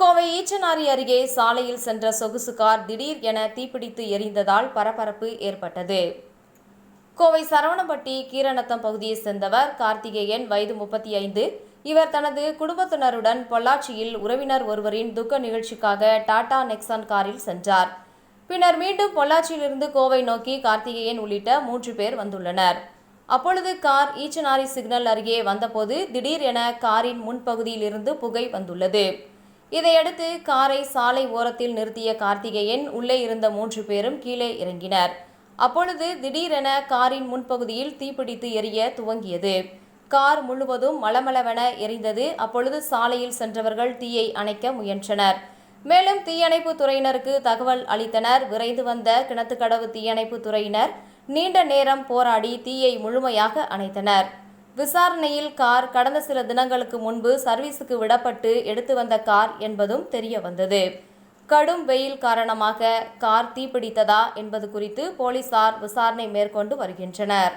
கோவை ஈச்சனாரி அருகே சாலையில் சென்ற சொகுசு கார் திடீர் என தீப்பிடித்து எரிந்ததால் பரபரப்பு ஏற்பட்டது. கோவை சரவணம்பட்டி கீரநத்தம் பகுதியைச் சேர்ந்தவர் கார்த்திகேயன் வயது முப்பத்தி ஐந்து இவர் தனது குடும்பத்தினருடன் பொள்ளாச்சியில் உறவினர் ஒருவரின் துக்க நிகழ்ச்சிக்காக டாடா நெக்ஸான் காரில் சென்றார். பின்னர் மீண்டும் பொள்ளாச்சியிலிருந்து கோவை நோக்கி கார்த்திகேயன் உள்ளிட்ட மூன்று பேர் வந்துள்ளனர். அப்பொழுது கார் ஈச்சனாரி சிக்னல் அருகே வந்தபோது திடீர் என காரின் முன்பகுதியிலிருந்து புகை வந்துள்ளது. இதையடுத்து காரை சாலை ஓரத்தில் நிறுத்திய கார்த்திகேயன் உள்ளே இருந்த மூன்று பேரும் கீழே இறங்கினர். அப்பொழுது திடீரென காரின் முன்பகுதியில் தீப்பிடித்து எரிய துவங்கியது. கார் முழுவதும் மளமளவென எரிந்தது. அப்பொழுது சாலையில் சென்றவர்கள் தீயை அணைக்க முயன்றனர். மேலும் தீயணைப்பு துறையினருக்கு தகவல் அளித்தனர். விரைந்து வந்த கிணத்துக்கடவு தீயணைப்பு துறையினர் நீண்ட நேரம் போராடி தீயை முழுமையாக அணைத்தனர். விசாரணையில் கார் கடந்த சில தினங்களுக்கு முன்பு சர்வீஸுக்கு விடப்பட்டு எடுத்து வந்த கார் என்பதும் தெரிய வந்தது கடும் வெயில் காரணமாக கார் தீப்பிடித்ததா என்பது குறித்து போலீசார் விசாரணை மேற்கொண்டு வருகின்றனர்.